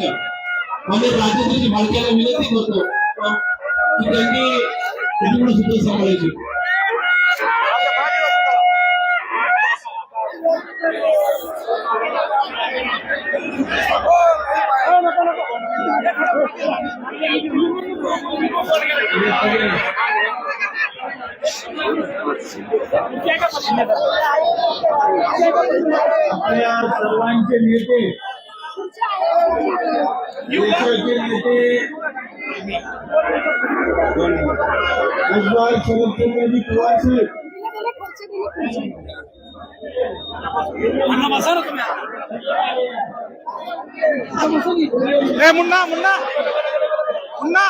आम्ही राजेंद्रजी भालक्याला विनंती करतो अ, की त्यांनी तिकडून सुद्धा सांभाळायची आपल्या सर्वांचे नेते पवार साहेब मुन्ना मुन्ना मुन्ना.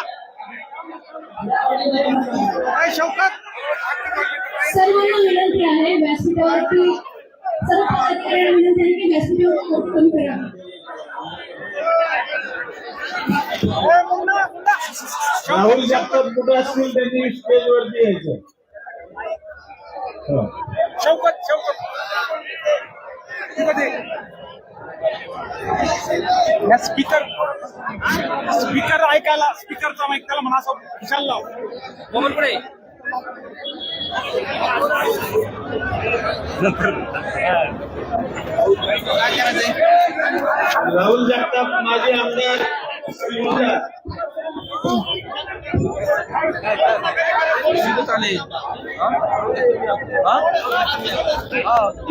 शौकत. सर्वांना विनंती आहे व्यासपीठावरती सर्व पदाधिकाऱ्यांना विनंती आहे की व्यासपीठावर कमी करा. राहुल जगताप कुठे असतील त्यांनी स्टेजवरती यायचं हो. शौकत शौकत या स्पीकर स्पीकर ऐकायला स्पीकरचा माईक त्याला म्हणा असं विशाल लाव पुढे राहुल जगताप माजी आमदार.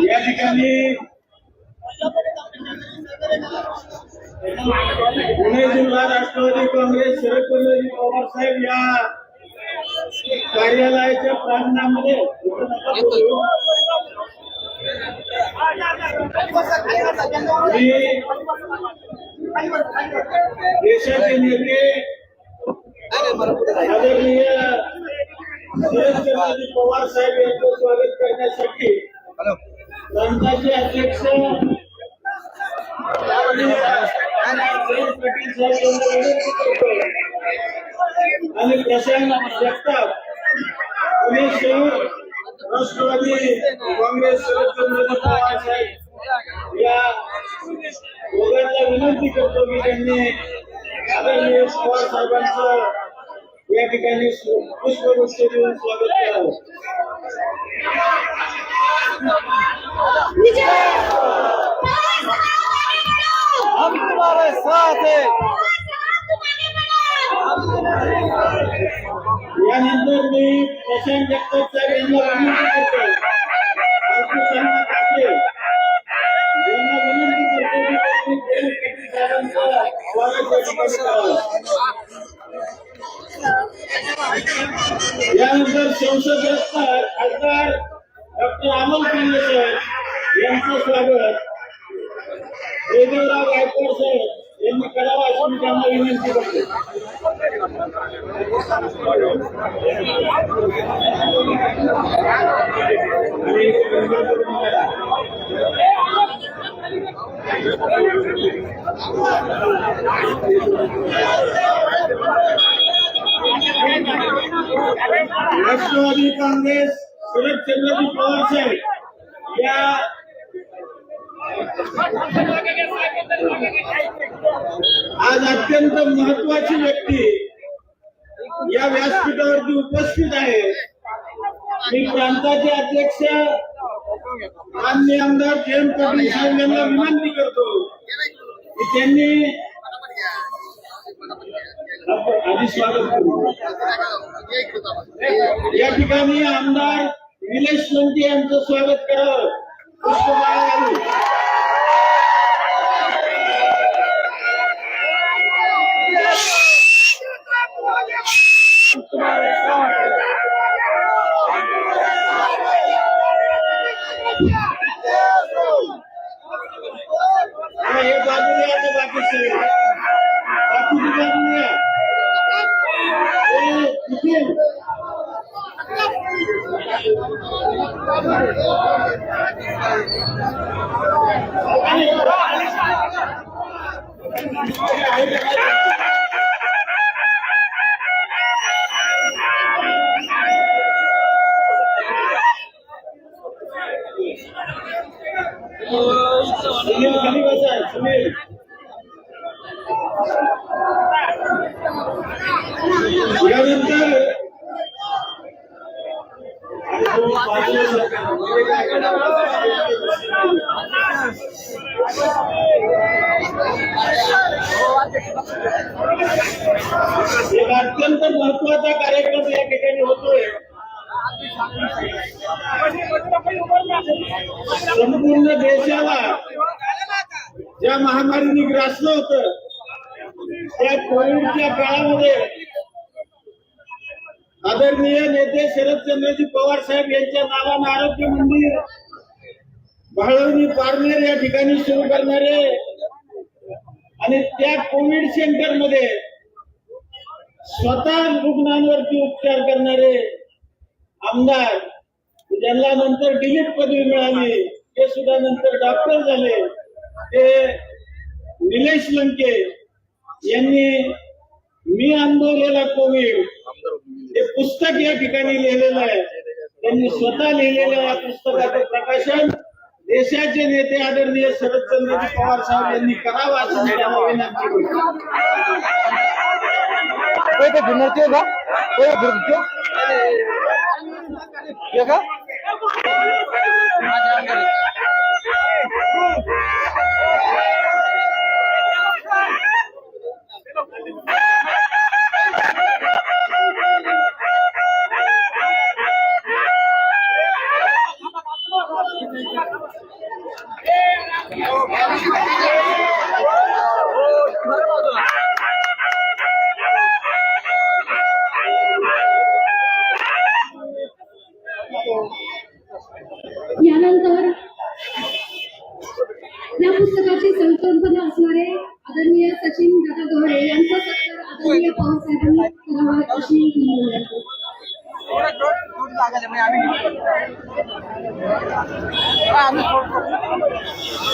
या ठिकाणी पुणे जिल्हा राष्ट्रवादी काँग्रेस शरदचंद्रजी पवार साहेब या कार्यालयाच्या प्रांगणामध्ये मी देशाचे नेते आदरणीय शरदचंद्रजी पवार साहेब यांचं स्वागत करण्यासाठी संघाचे अध्यक्ष पाटील साहेब विनंती करतो. आणि प्रशांत जगताप पुणे शहर राष्ट्रवादी काँग्रेस शरदचंद्रजी पवार साहेब या दोघांना विनंती करतो की त्यांनी आदरणीय पवार साहेबांचं या ठिकाणी पुष्पगुच्छ देऊन स्वागत करावं. हम तुम्हारे साथ है यानंतर मी प्रशांत जगताप साहेब यांना राष्ट्रवादी काँग्रेस शरदचंद्रजी पवार साहेब या आज अत्यंत महत्वाची व्यक्ती या व्यासपीठावरती उपस्थित आहे मी प्रांताचे अध्यक्ष मान्य आमदार जयंत पाटील साहेब यांना विनंती करतो की त्यांनी आपण आधी स्वागत करू या ठिकाणी आमदार निलेश लंके यांचं स्वागत करावं पुष्पमाळा घालून हा, हे बाजूला या ते बाकी forward. संपूर्ण देशाला ज्या महामारीने ग्रासलं होत त्या कोविडच्या काळामध्ये आदरणीय नेते शरदचंद्रजी पवार साहेब यांच्या नावानं आरोग्य मंदिर भाळवणी पारनेर या ठिकाणी सुरू करणारे आणि त्या कोविड सेंटरमध्ये स्वतः रुग्णांवरती उपचार करणारे आमदार ज्यांना नंतर डिलीट पदवी मिळाली. ते सुद्धा नंतर डॉक्टर झाले. ते निलेश लंके यांनी मी अनुभवलेला कोविड. हे पुस्तक या ठिकाणी लिहिलेलं आहे. त्यांनी स्वतः लिहिलेल्या या पुस्तकाचं प्रकाशन देशाचे नेते आदरणीय शरदचंद्रजी पवार साहेब यांनी करावं असं मी विनंती का? நான் ஜாமீன்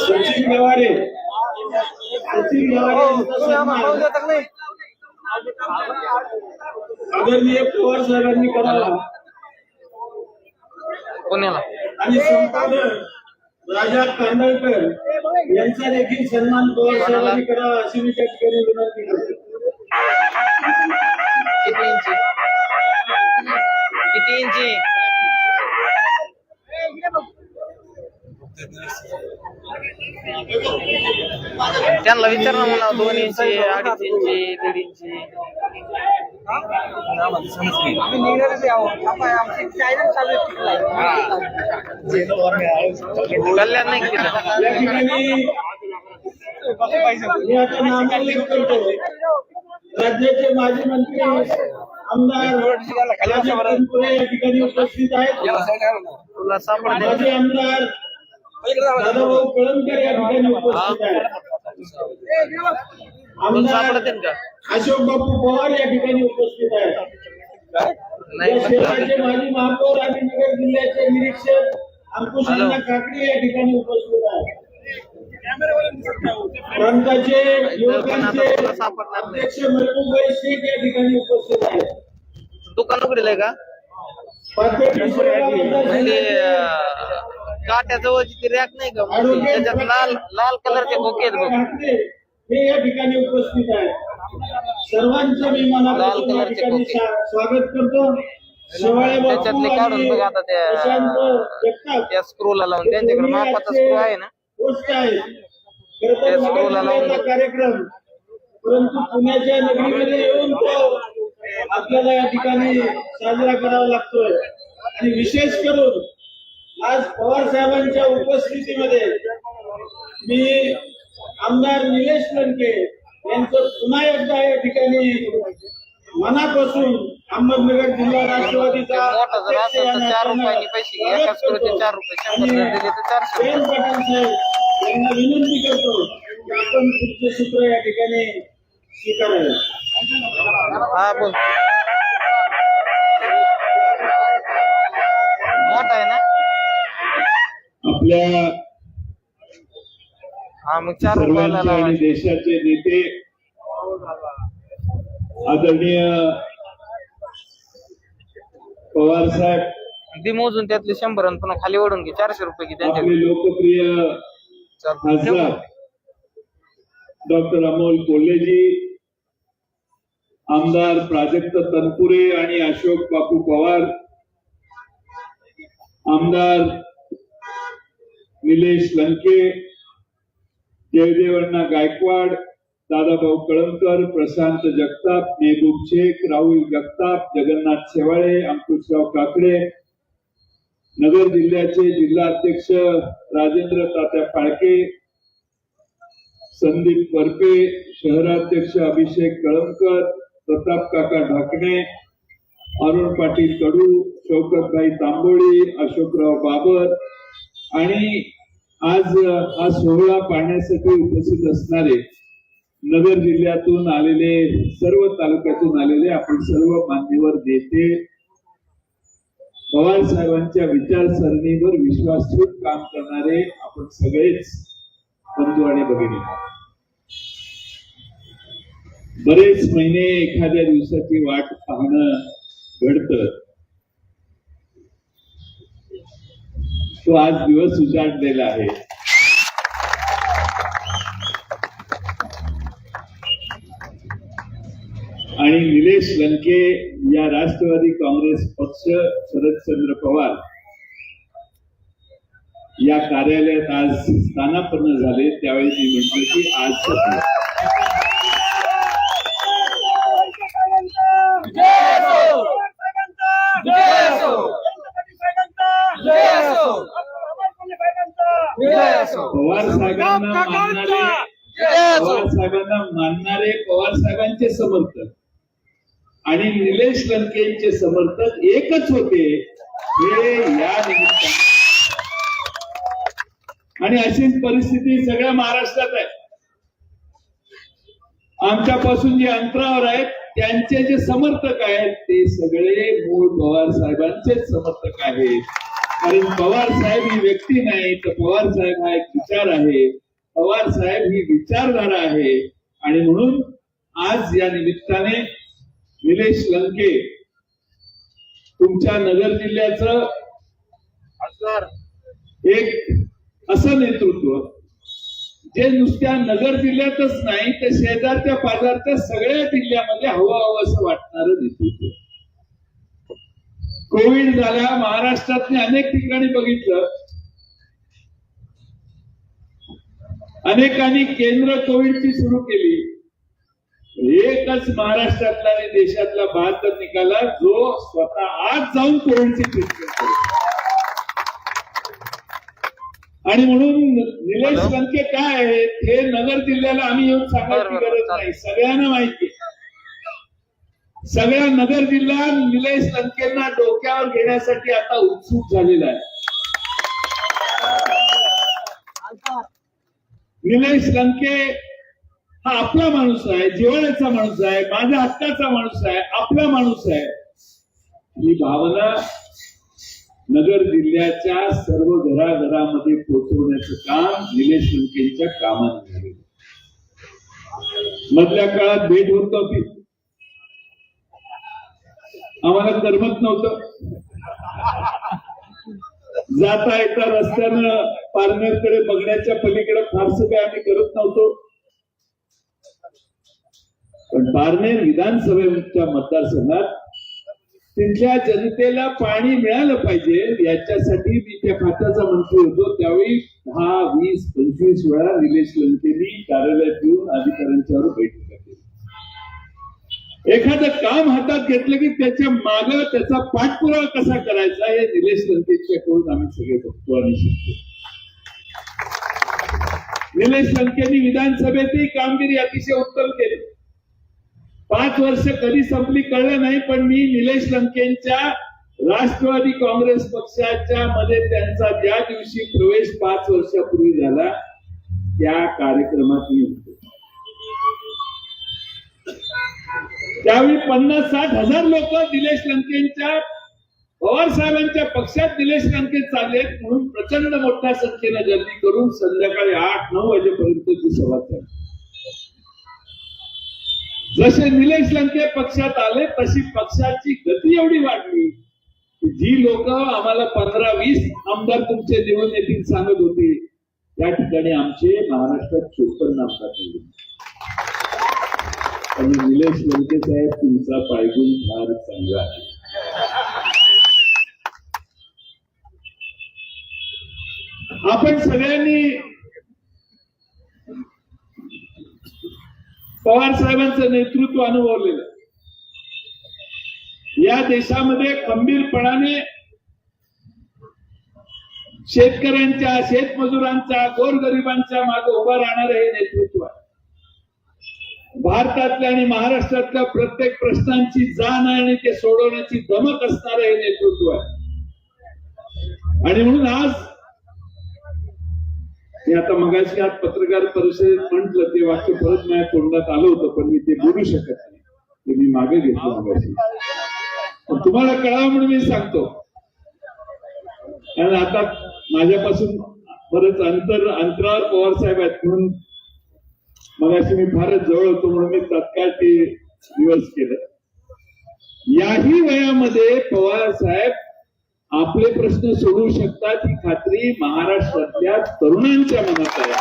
सचिन गवारे सचिन गवारे आदरणीय पवार साहेबांनी करावा पुण्याला. आणि संपादक राजा कांदळकर यांचा देखील सन्मान पवार साहेबांनी करावा अशी मी त्या ठिकाणी विनंती करतो. किती इंची? किती इंची? त्यांना विचार ना मला दोन इंची अडीच इंची दीड इंची कल्याण नाही राज्याचे माजी मंत्री आमदार या ठिकाणी उपस्थित आहेत. तुला सापडते माजी आमदार दादाभाऊ कळमकर या ठिकाणी उपस्थित आहेत तुला आमदार सापडते का अशोक बापू पवार या ठिकाणी उपस्थित आहेत शहराचे माजी महापौर आणि नगर जिल्ह्याचे निरीक्षक अंकुश काकडे या ठिकाणी उपस्थित आहेत प्रांताचे युवकांचे. अध्यक्ष महबूबभाई शेख या ठिकाणी उपस्थित आहेत दुकान उघडेल आहे का काट्याजवळची ती रॅक नाही का त्याच्यात लाल लाल कलरचे खोके आहेत बघ. हे या ठिकाणी उपस्थित आहेत सर्वांचं मी मनापासून लाल या कलरचे ठिकाणी स्वागत करतो. त्याच्यातले काढून बघ आता त्या त्या स्क्रूला लावून. त्यांच्याकडे मापाचा स्क्रू आहे ना? आहे. त्या स्क्रूला लावून कार्यक्रम. परंतु पुण्याच्या नगरीमध्ये येऊन तो आपल्याला या ठिकाणी साजरा करावा लागतोय. आणि विशेष करून आज पवार साहेबांच्या उपस्थितीमध्ये मी आमदार निलेश लंके यांचं पुन्हा एकदा या ठिकाणी मनापासून अहमदनगर जिल्हा राष्ट्रवादीचा यांना विनंती करतो की आपण पुढचे सूत्र या ठिकाणी स्वीकारावे. आपल्या सर्वांचे आणि देशाचे नेते आदरणीय पवार साहेब. दी मोजून त्यातले शंभर आणि पुन्हा खाली ओढून घे. चारशे रुपये घे आपले लोकप्रिय खासदार? डॉक्टर अमोल कोल्हेजी आमदार प्राजक्त तनपुरे आणि अशोक बापू पवार आमदार निलेश लंके जयदेवण्णा गायकवाड दादाभाऊ कळमकर प्रशांत जगताप मेहबूब शेख राहुल जगताप जगन्नाथ शेवाळे अंकुशराव काकडे नगर जिल्ह्याचे जिल्हा अध्यक्ष राजेंद्र तात्या फाळके संदीप परपे शहराध्यक्ष अभिषेक कळमकर प्रताप काका ढाकणे अरुण पाटील कडू शौकतभाई तांबोळी अशोकराव बाबर आणि आज हा सोहळा पाहण्यासाठी उपस्थित असणारे नगर जिल्ह्यातून आलेले सर्व तालुक्यातून आलेले आपण सर्व मान्यवर नेते पवार साहेबांच्या विचारसरणीवर विश्वास ठेवून काम करणारे आपण सगळेच बंधू आणि भगिनी. बरेच महिने एखाद्या दिवसाची वाट पाहणं घडत. तो आज दिवस उजाडलेला आहे. आणि निलेश लंके या राष्ट्रवादी काँग्रेस पक्ष शरदचंद्र पवार या कार्यालयात आज स्थानापन्न झाले. त्यावेळी मी म्हटलं की आज पवार साहेबांना मानणारे पवार साहेबांना मानणारे पवार साहेबांचे समर्थक. आणि निलेश लंकेंचे समर्थक एकच होते. हे या निमित्ताने. आणि अशीच परिस्थिती सगळ्या महाराष्ट्रात आहे. आमच्यापासून जे अंतरावर आहेत त्यांचे जे समर्थक आहेत ते सगळे मूळ पवार साहेबांचेच समर्थक आहेत. कारण पवार साहेब ही व्यक्ती नाही तर पवार साहेब हा एक विचार आहे. पवार साहेब ही विचारधारा आहे. आणि म्हणून आज या निमित्ताने निलेश लंके तुमच्या नगर जिल्ह्याचं एक असं नेतृत्व जे नुसत्या नगर जिल्ह्यातच नाही तर शेजारच्या पाजारच्या सगळ्या जिल्ह्यामध्ये हवं हवं असं वाटणारं नेतृत्व. कोविड झाल्या महाराष्ट्रातले अनेक ठिकाणी बघितलं. अनेकांनी केंद्र कोविडची सुरू केली. एकच महाराष्ट्रातला आणि देशातला बहात्तर निघाला जो स्वतः आज जाऊन कोविडची ट्रीटमेंट करेल. आणि म्हणून निलेश लंके काय आहेत हे नगर जिल्ह्याला आम्ही येऊन सांगायची गरज नाही. सगळ्यांना माहिती सगळ्या नगर जिल्हा निलेश लंकेंना डोक्यावर घेण्यासाठी आता उत्सुक झालेला आहे. निलेश लंके हा आपला माणूस आहे जिवाळ्याचा माणूस आहे माझ्या हक्काचा माणूस आहे आपला माणूस आहे. ही भावना नगर जिल्ह्याच्या सर्व घराघरामध्ये पोहोचवण्याचं काम निलेश लंकेंच्या कामात झाले मधल्या काळात भेट होत होती. आम्हाला करमत नव्हतं. जाता येता रस्त्यानं पारनेरकडे बघण्याच्या पलीकडे फारसं काय आम्ही करत नव्हतो. पण पारनेर विधानसभेच्या मतदारसंघात तिथल्या जनतेला पाणी मिळालं पाहिजे याच्यासाठी मी त्या खात्याचा मंत्री होतो. त्यावेळी दहा वीस पंचवीस वेळा निलेश लंकेनी कार्यालयात येऊन अधिकाऱ्यांच्यावर बैठक केली. एखादं काम हातात घेतलं की त्याच्या माग त्याचा पाठपुरावा कसा करायचा हे निलेश लंकेच्याकडून आम्ही सगळे बघतो आणि शिकतो. निलेश लंकेनी विधानसभेतही कामगिरी अतिशय उत्तम केली. पाच वर्ष कधी संपली कळलं नाही पण मी निलेश लंकेंच्या राष्ट्रवादी काँग्रेस पक्षाच्या मध्ये त्यांचा ज्या दिवशी प्रवेश पाच वर्षापूर्वी झाला त्या कार्यक्रमात मी त्यावेळी पन्नास साठ हजार लोक निलेश लंकेंच्या पवार साहेबांच्या पक्षात निलेश लंके चाललेत म्हणून प्रचंड मोठ्या संख्येनं गर्दी करून संध्याकाळी आठ नऊ वाजेपर्यंत ती सभा झाली. जसे निलेश लंके पक्षात आले तशी पक्षाची गती एवढी वाढली जी लोक आम्हाला पंधरा वीस आमदार तुमचे निवडून येतील सांगत होते. त्या ठिकाणी आमचे महाराष्ट्रात चोपन्न आमदार निवडून आणि निलेश लंके साहेब तुमचा पायगुण फार चांगला आहे. आपण सगळ्यांनी पवार साहेबांचं नेतृत्व अनुभवलेलं. या देशामध्ये खंबीरपणाने शेतकऱ्यांच्या शेतमजुरांच्या गोरगरिबांच्या मागे उभं राहणारं हे नेतृत्व आहे. भारतातल्या आणि महाराष्ट्रातल्या प्रत्येक प्रश्नांची जाण आणि ते सोडवण्याची दमक असणारं हे नेतृत्व आहे. आणि म्हणून आज मी आता मगाशी आज पत्रकार परिषदेत म्हटलं ते वाक्य परत माझ्या तोंडात आलं होतं पण मी ते बोलू शकत नाही. ते मी मागे घेतलं मगाशी. पण तुम्हाला कळावं म्हणून मी सांगतो. कारण आता माझ्यापासून बरंच अंतर अंतरावर पवार साहेब आहेत म्हणून मगाशी मी फारच जवळ होतो म्हणून मी तत्काळ ते दिवस केलं. याही वयामध्ये पवार साहेब आपले प्रश्न सोडवू शकतात ही खात्री महाराष्ट्रातल्या तरुणांच्या मनात आहे.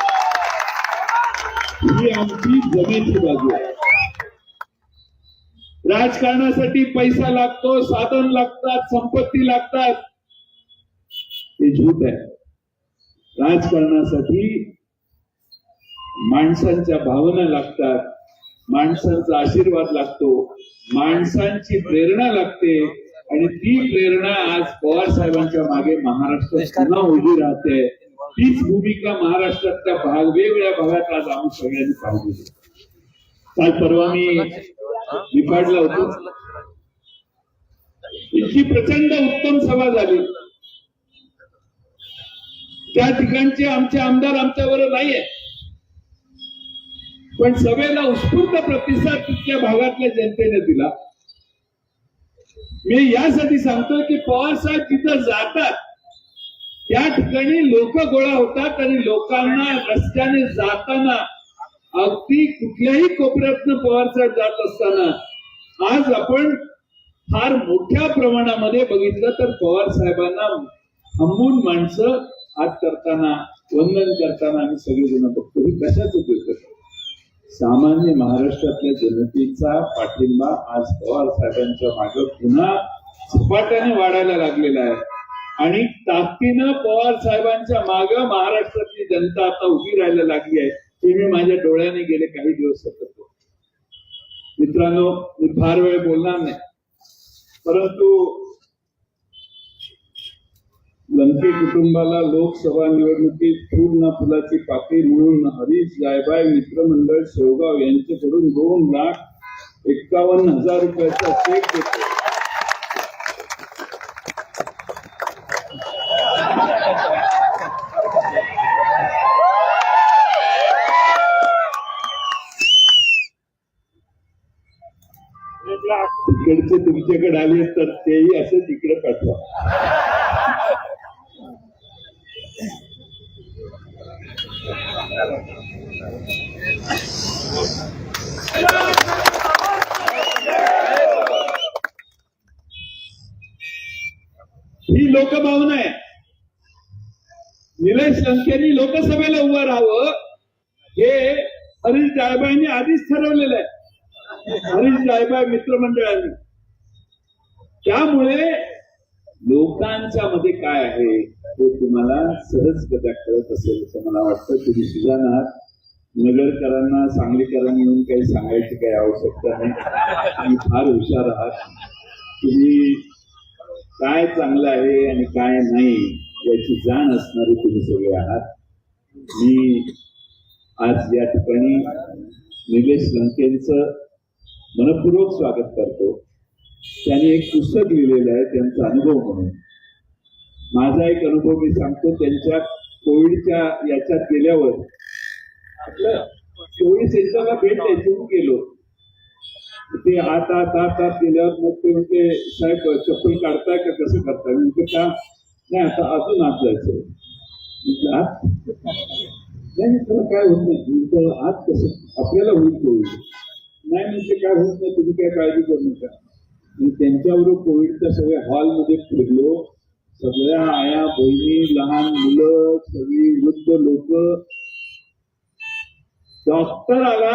ही आमची जमेची बाजू आहे. राजकारणासाठी पैसा लागतो साधन लागतात संपत्ती लागतात. हे झूट आहे. राजकारणासाठी माणसांच्या भावना लागतात माणसांचा आशीर्वाद लागतो माणसांची प्रेरणा लागते आणि ती प्रेरणा आज पवार साहेबांच्या मागे महाराष्ट्रात पुन्हा उभी राहते. तीच भूमिका महाराष्ट्रातल्या भाग वेगवेगळ्या भागात आज आम्ही सगळ्यांनी पाहिली. काल परवा मी निफाडला होतो. इतकी प्रचंड उत्तम सभा झाली. त्या ठिकाणचे आमचे आमदार आमच्याबरोबर नाहीये. पण सभेला उत्स्फूर्त प्रतिसाद तिथल्या भागातल्या जनतेने दिला. मी यासाठी सांगतोय की पवार साहेब तिथं जातात त्या ठिकाणी लोक गोळा होतात आणि लोकांना रस्त्याने जाताना अगदी कुठल्याही कोपऱ्यातनं पवार साहेब जात असताना आज आपण फार मोठ्या प्रमाणामध्ये बघितलं तर पवार साहेबांना थांबून माणसं हात करताना वंदन करताना आम्ही सगळेजण बघतो. ही कशाच उपयोग सामान्य महाराष्ट्रातल्या जनतेचा पाठिंबा आज पवार साहेबांच्या मागे पुन्हा झपाट्याने वाढायला लागलेला आहे. आणि ताकदीनं पवार साहेबांच्या माग महाराष्ट्रातली जनता आता उभी राहायला लागली आहे. हे मी माझ्या डोळ्याने गेले काही दिवस सतत. मित्रांनो मी फार वेळ बोलणार नाही. परंतु लंके कुटुंबाला लोकसभा निवडणुकीत पूर्ण ना फुलाची पाकळी म्हणून हरीश जायबाय मित्रमंडळ शेवगाव यांच्याकडून दोन लाख एक्कावन्न हजार रुपयाचा चेक देतो तिकडचे तुमच्याकडे आले तर तेही असं तिकडे पाठवा ही लोकभावना आहे. निलय लंकेनी लोकसभेला उभं राहावं हे हरीश जायबाईंनी आधीच ठरवलेलं आहे. हरीश जायबाई मित्रमंडळाने. त्यामुळे लोकांच्या मध्ये काय आहे ते तुम्हाला सहज कदा कळत असेल असं मला वाटतं. तुम्ही सुजाण आहात. नगरकरांना सांगलीकरांना म्हणून काही सांगायची काही आवश्यकता नाही. तुम्ही फार हुशार आहात. तुम्ही काय चांगलं आहे आणि काय नाही याची जाण असणारे तुम्ही सगळे आहात. मी आज या ठिकाणी निलेश लंकेंचं मनपूर्वक स्वागत करतो. त्यांनी एक पुस्तक लिहिलेलं आहे त्यांचा अनुभव म्हणून. माझा एक अनुभव मी सांगतो त्यांच्या कोविडच्या याच्यात गेल्यावर आपलं? कोविड सेंटरला भेट द्यायची गेलो. ते आत आत आत आत गेल्यावर मग ते म्हणते साहेब चप्पल काढताय का? कसं करताय म्हणजे का? नाही आता अजून आत जायचं म्हटलं आत नाही नाही, त्याला काय होत नाही. म्हटलं आत कसं? आपल्याला होईल कोविड नाही म्हणजे काय होत नाही. तुम्ही काय काळजी करू नका. आणि त्यांच्याबरोबर कोविडच्या सगळ्या हॉलमध्ये फिरलो. सगळ्या आया बहिणी लहान मुलं सगळी वृद्ध लोक. डॉक्टर आला.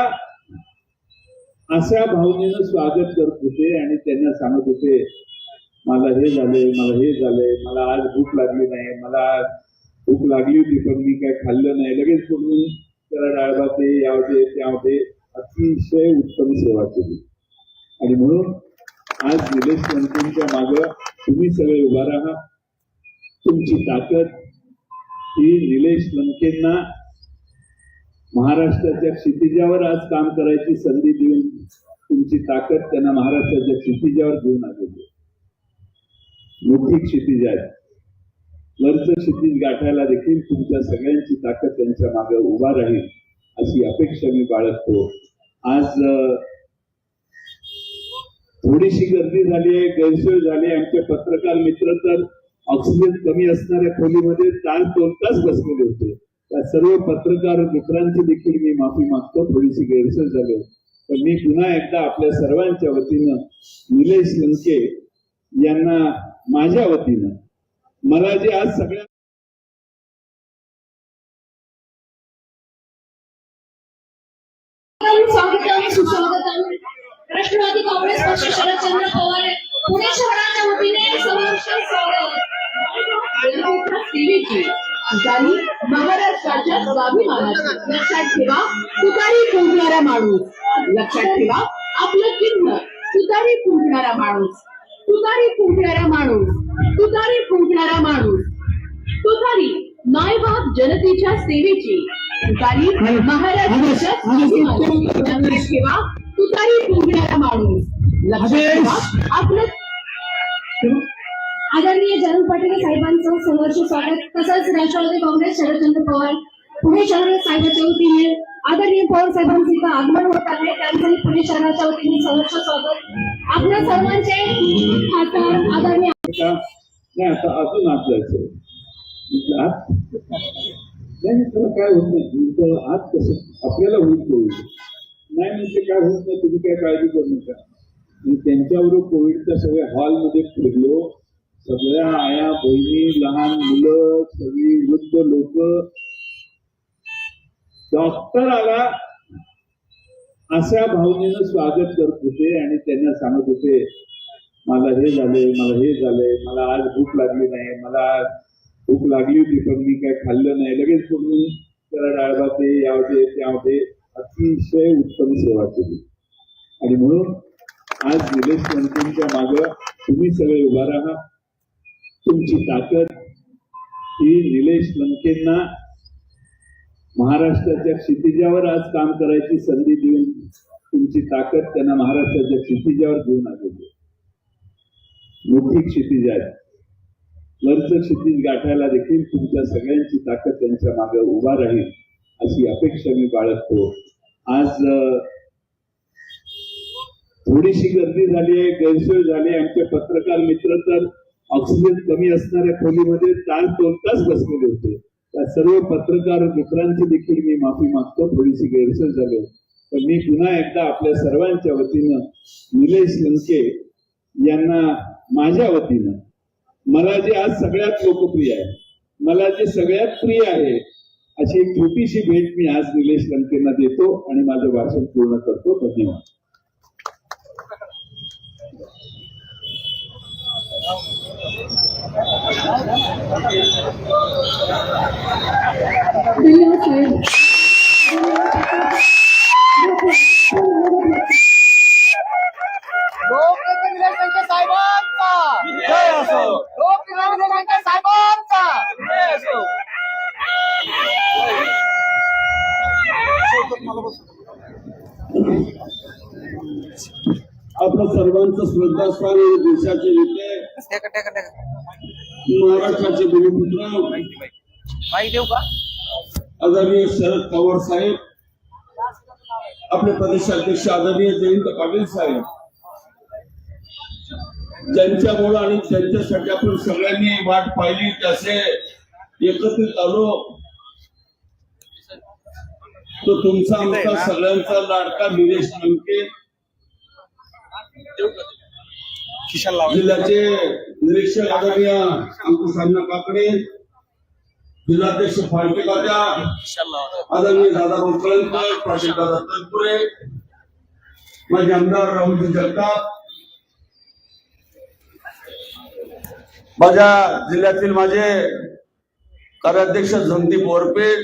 अशा भावनेनं स्वागत करत होते आणि त्यांना सांगत होते मला हे झालंय मला हे झालंय मला आज भूक लागली नाही मला आज भूक लागली होती पण मी काय खाल्लं नाही. लगेच तुम्ही त्याला डाळभाते यावते त्यावते अतिशय उत्तम सेवा केली. आणि म्हणून आज निलेश लंकेंच्या माग तुम्ही सगळे उभा राहा. तुमची ताकद ही निलेश लंकेंना महाराष्ट्राच्या क्षितिजावर आज काम करायची संधी देऊन तुमची ताकद त्यांना महाराष्ट्राच्या क्षितिजावर घेऊन आलेली मोठी क्षितिज आहे. वरचं क्षितिज गाठायला देखील तुमच्या सगळ्यांची ताकद त्यांच्या मागे उभा राहील अशी अपेक्षा मी बाळगतो. आज थोडीशी गर्दी झाली आहे गैरसोय झाली आमचे पत्रकार मित्र तर ऑक्सिजन कमी असणाऱ्या खोलीमध्ये तास दोन तास बसलेले होते. त्या सर्व पत्रकार मित्रांची देखील मी माफी मागतो. थोडीशी गैरसोय झाली. पण मी पुन्हा एकदा आपल्या सर्वांच्या वतीनं निलेश लंके यांना माझ्या वतीनं मला जे आज सगळ्या राष्ट्रवादी काँग्रेस पक्ष शरदचंद्र पवार ठेवा. तुतारी फुंकणारा माणूस. लक्षात ठेवा. आपलं चिन्ह तुतारी फुंकणारा माणूस. तुतारी फुंकणारा माणूस. तुतारी फुंकणारा माणूस. तुतारी मायबाप जनतेच्या सेवेची. तुतारी महाराष्ट्राच्या स्वाभिमानाची लक्षात ठेवा. तुतारी फुंकणारा माणूस. लक्षात ठेवा. आपलं आदरणीय जयंत पाटील साहेबांचं सहर्ष स्वागत. तसंच राष्ट्रवादी काँग्रेस शरदचंद्र पवार पुणे शहर साहेबांच्या वतीने आदरणीय पवार साहेबांचं आगमन होत आहे. त्यांचंही पुणे शहराच्या वतीने सहर्ष स्वागत. आपल्या सर्वांचे खासदार आदरणीय का नाही आता अजून आपल्याचं. म्हटलं नाही त्याला काय होत नाही. तुमचं आत कसं आपल्याला होईल कोविड नाही म्हणजे काय होत नाही तुम्ही काय काळजी करू नका. आणि त्यांच्याबरोबर कोविडच्या सगळ्या हॉलमध्ये फिरलो. सगळ्या आया बहिणी लहान मुलं सगळी वृद्ध लोक डॉक्टर आला अशा भावनेनं स्वागत करत होते आणि त्यांना सांगत होते मला हे झालंय मला हे झालंय मला आज भूक लागली नाही मला आज भूक लागली होती पण मी काय खाल्लं नाही. लगेच तुम्ही त्याला डाळभाते यावते त्यावते अतिशय उत्तम सेवा केली. आणि म्हणून आज निलेश लंकेंच्या माग तुम्ही सगळे उभा राहा. तुमची ताकद ही निलेश लंकेंना महाराष्ट्राच्या क्षितिजावर आज काम करायची संधी देऊन तुमची ताकद त्यांना महाराष्ट्राच्या क्षितिजावर घेऊन आलेली मोठी क्षितिज आहे. वरचं क्षितिज गाठायला देखील तुमच्या सगळ्यांची ताकद त्यांच्या मागे उभा राहील अशी अपेक्षा मी बाळगतो. आज थोडीशी गर्दी झाली आहे गैरसोय झाली आमचे पत्रकार मित्र तर ऑक्सिजन कमी असणाऱ्या खोलीमध्ये तास दोन तास बसलेले होते. त्या सर्व पत्रकार मित्रांची देखील मी माफी मागतो. थोडीशी गैरसोय झाली. पण मी पुन्हा एकदा आपल्या सर्वांच्या वतीनं निलेश लंके यांना माझ्या वतीनं मला जे आज सगळ्यात लोकप्रिय आहे मला जे सगळ्यात प्रिय आहे अशी एक छोटीशी भेट मी आज निलेश लंकेंना देतो आणि माझं भाषण पूर्ण करतो. धन्यवाद. आपल्या आपलं सर्वांचं श्रद्धास्थान आहे देशाचे नेते महाराष्ट्राचे माहिती देऊ का? आदरणीय शरद पवार साहेब आपले प्रदेशाध्यक्ष आदरणीय जयंत पाटील साहेब ज्यांच्यामुळं आणि ज्यांच्यासाठी आपण सगळ्यांनी वाट पाहिली त्याचे एकत्रित आलो. तो तुमचा आमचा सगळ्यांचा लाडका निलेश लंके जिल्ह्याचे निरीक्षक आदरणीय अंकुशांना काकडे जिल्हाध्यक्ष फाळके तात्या आदरणीय दादा कळंकर प्राचार्य दादा तनपुरे माझे आमदार राहुलजी जगताप माझ्या जिल्ह्यातील माझे कार्याध्यक्ष संदीप वरपे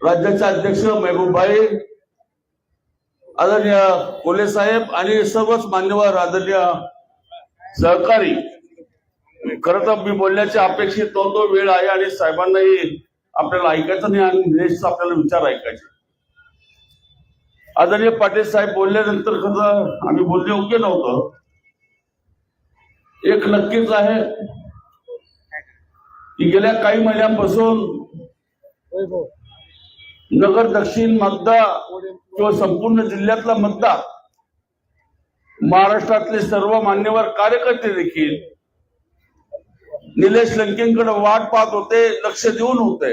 राज्याचे अध्यक्ष महबूबभाई आदरणीय कोले साहेब आणि सर्वच मान्यवर आदरणीय सहकारी. खरं तर मी बोलण्याची अपेक्षित नव्हतो वेळ आहे आणि साहेबांनाही आपल्याला ऐकायचं नाही आणि निलेशचा आपल्याला विचार ऐकायचे. आदरणीय पाटील साहेब बोलल्यानंतर खरं आम्ही बोलणे योग्य नव्हतं. एक नक्कीच आहे की गेल्या काही महिन्यांपासून नगर दक्षिण मतदार किंवा संपूर्ण जिल्ह्यातला मतदार महाराष्ट्रातले सर्व मान्यवर कार्यकर्ते देखील निलेश लंकेंकडे वाट पाहत होते लक्ष देऊन होते.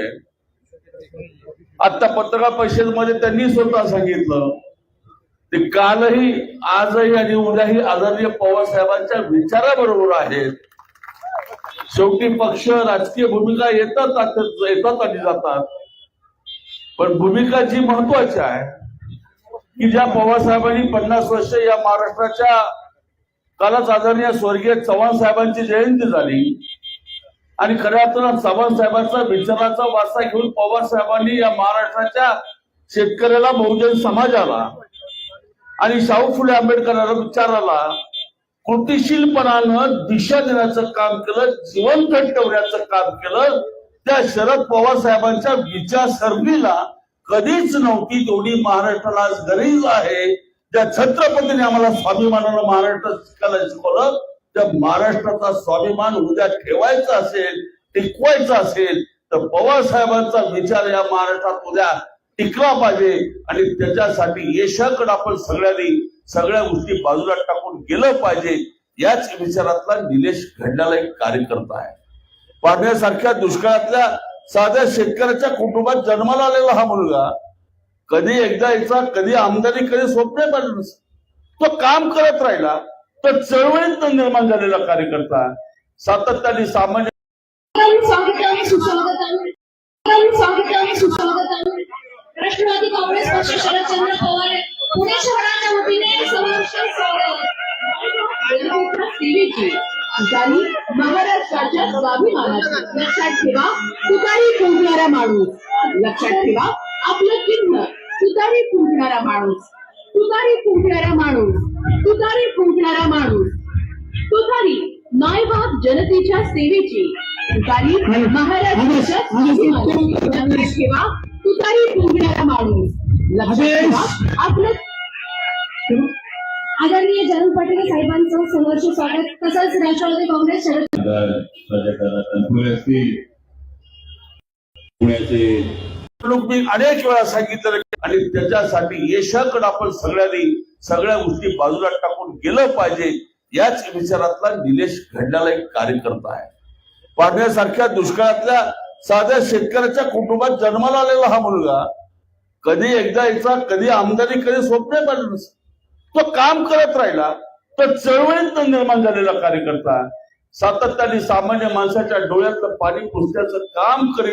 आता पत्रकार परिषदेमध्ये त्यांनी स्वतः सांगितलं ते कालही आजही आणि उद्याही आदरणीय पवार साहेबांच्या विचाराबरोबर आहेत. शेवटी पक्ष राजकीय भूमिका येतात येतात आणि जातात. पण भूमिका जी महत्वाची आहे की ज्या पवार साहेबांनी पन्नास वर्ष या महाराष्ट्राच्या कालच आदरणीय स्वर्गीय चव्हाण साहेबांची जयंती झाली. आणि खऱ्या अर्थानं चव्हाण साहेबांचा विचाराचा वारसा घेऊन पवार साहेबांनी या महाराष्ट्राच्या शेतकऱ्याला बहुजन समाजाला आणि शाहू फुले आंबेडकरांना विचाराला कृतिशीलपणानं दिशा देण्याचं काम केलं जिवंत ठेवण्याचं काम केलं त्या शरद पवार साहेबांच्या विचारसरणीला कधीच नव्हती. तेवढी महाराष्ट्राला आज गरज आहे. त्या छत्रपतीने आम्हाला स्वाभिमानाला महाराष्ट्र शिकायला शिकवलं त्या महाराष्ट्राचा स्वाभिमान उद्या ठेवायचा असेल टिकवायचा असेल तर पवारसाहेबांचा विचार या महाराष्ट्रात उद्या टिकला पाहिजे. आणि त्याच्यासाठी यशाकडे आपण सगळ्यांनी सगळ्या गोष्टी बाजूला टाकून गेलं पाहिजे. याच विचारातला निलेश घडणारा एक कार्यकर्ता आहे. पाहण्यासारख्या दुष्काळातल्या साध्या शेतकऱ्याच्या कुटुंबात जन्माला आलेला हा मुलगा कधी एकदा याचा कधी आमदारी कधी स्वप्न पाहिजे तो काम करत राहिला तर चळवळीत निर्माण झालेला कार्यकर्ता सातत्याने सामान्य राष्ट्रवादी काँग्रेस पक्ष शरदचंद्र पवार पुणे शहराच्या वतीने ज्यांनी महाराष्ट्राच्या स्वाभिमानाची. लक्षात ठेवा तुतारी फुंकणारा माणूस. लक्षात ठेवा आपलं चिन्ह तुतारी फुंकणारा माणूस. तुतारी फुंकणारा माणूस. तुतारी फुंकणारा माणूस. तुतारी मायबाप जनतेच्या सेवेची. तुतारी महाराष्ट्राच्या स्वाभिमानाची. लक्षात ठेवा तुतारी फुंकणारा माणूस. लक्षात ठेवा आपलं आदरणीय जयंत पाटील साहेबांचं सहर्ष स्वागत तसंच राष्ट्रवादी काँग्रेस शरद तनपुरे असतील पुण्याचे लोक मी अनेक वेळा सांगितलं आणि त्याच्यासाठी यशाकडे आपण सगळ्यांनी सगळ्या गोष्टी बाजूला टाकून गेलं पाहिजे याच विचारातला निलेश घडणारा एक कार्यकर्ता आहे पाडण्यासारख्या दुष्काळातल्या साध्या शेतकऱ्याच्या कुटुंबात जन्माला आलेला हा मुलगा कधी एकदा याचा कधी आमदारी कधी स्वप्न पडलं नसतं. तो काम करत राहिला तर चळवळीत निर्माण झालेला कार्यकर्ता सातत्याने सामान्य माणसाच्या डोळ्यातलं पाणी पुसण्याचं काम करीत